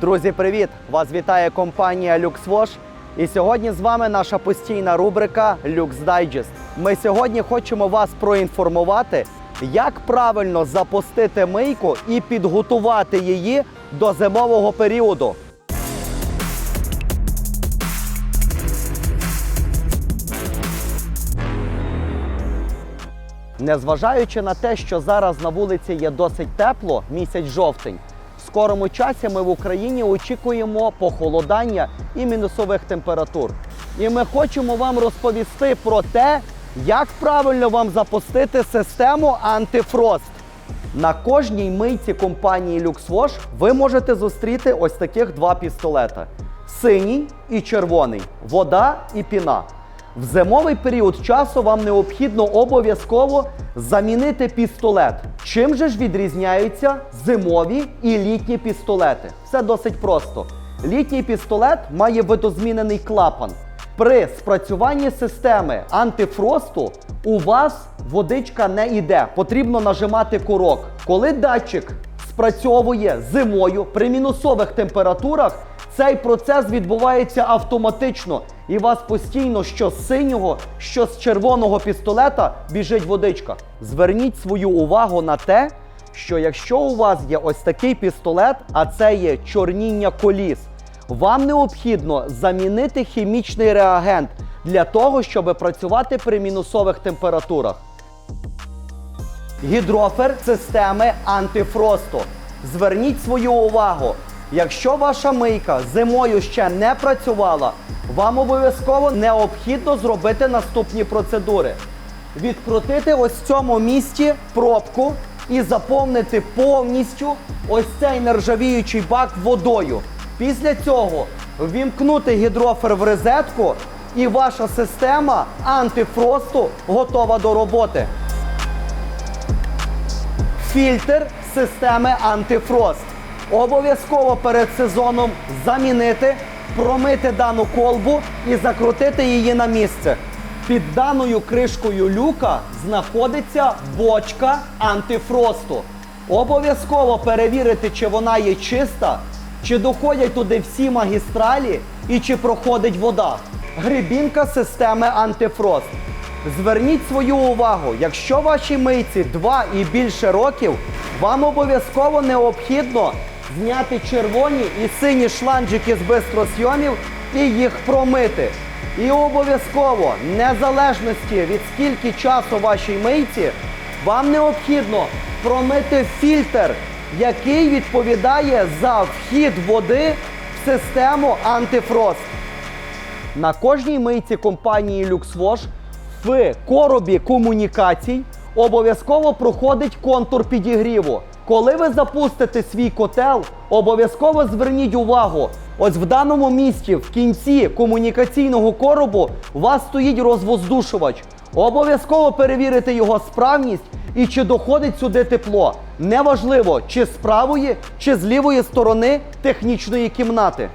Друзі, привіт! Вас вітає компанія LuxWash. І сьогодні з вами наша постійна рубрика Lux Digest. Ми сьогодні хочемо вас проінформувати, як правильно запустити мийку і підготувати її до зимового періоду. Незважаючи на те, що зараз на вулиці є досить тепло, місяць жовтень, в скорому часі ми в Україні очікуємо похолодання і мінусових температур. І ми хочемо вам розповісти про те, як правильно вам запустити систему антифрост. На кожній мийці компанії LuxWash ви можете зустріти ось таких два пістолета: синій і червоний, вода і піна. В зимовий період часу вам необхідно обов'язково замінити пістолет. Чим же ж відрізняються зимові і літні пістолети? Все досить просто. Літній пістолет має видозмінений клапан. При спрацюванні системи антифросту у вас водичка не йде. Потрібно нажимати курок. Коли датчик спрацьовує зимою при мінусових температурах, цей процес відбувається автоматично, і вас постійно що з синього, що з червоного пістолета біжить водичка. Зверніть свою увагу на те, що якщо у вас є ось такий пістолет, а це є чорніння коліс, вам необхідно замінити хімічний реагент для того, щоб працювати при мінусових температурах. Гідрофер системи антифросту. Зверніть свою увагу. Якщо ваша мийка зимою ще не працювала, вам обов'язково необхідно зробити наступні процедури: відкрутити ось в цьому місці пробку і заповнити повністю ось цей нержавіючий бак водою. Після цього ввімкнути гідрофер в розетку, і ваша система антифросту готова до роботи фільтр системи антифрост. Обов'язково перед сезоном замінити, промити дану колбу і закрутити її на місце. Під даною кришкою люка знаходиться бочка антифросту. Обов'язково перевірити, чи вона є чиста, чи доходять туди всі магістралі і чи проходить вода. Грибінка системи антифрост. Зверніть свою увагу, якщо вашій мийці 2 і більше років, вам обов'язково необхідно зняти червоні і сині шланджики з бистросйомів і їх промити. І обов'язково, незалежності від скільки часу вашій мийці, вам необхідно промити фільтр, який відповідає за вхід води в систему антифрост. На кожній мийці компанії LuxWash в коробі комунікацій обов'язково проходить контур підігріву. Коли ви запустите свій котел, обов'язково зверніть увагу. Ось в даному місці, в кінці комунікаційного коробу, у вас стоїть розвоздушувач. Обов'язково перевірити його справність і чи доходить сюди тепло. Неважливо, чи з правої, чи з лівої сторони технічної кімнати.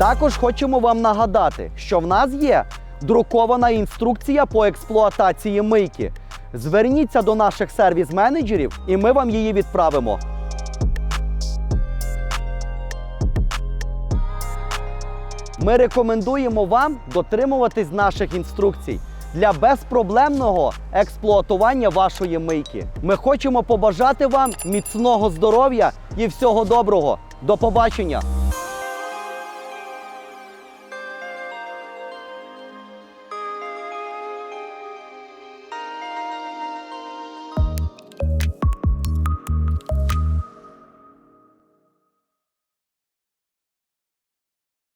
Також хочемо вам нагадати, що в нас є друкована інструкція по експлуатації мийки. Зверніться до наших сервіс-менеджерів, і ми вам її відправимо. Ми рекомендуємо вам дотримуватись наших інструкцій для безпроблемного експлуатування вашої мийки. Ми хочемо побажати вам міцного здоров'я і всього доброго. До побачення!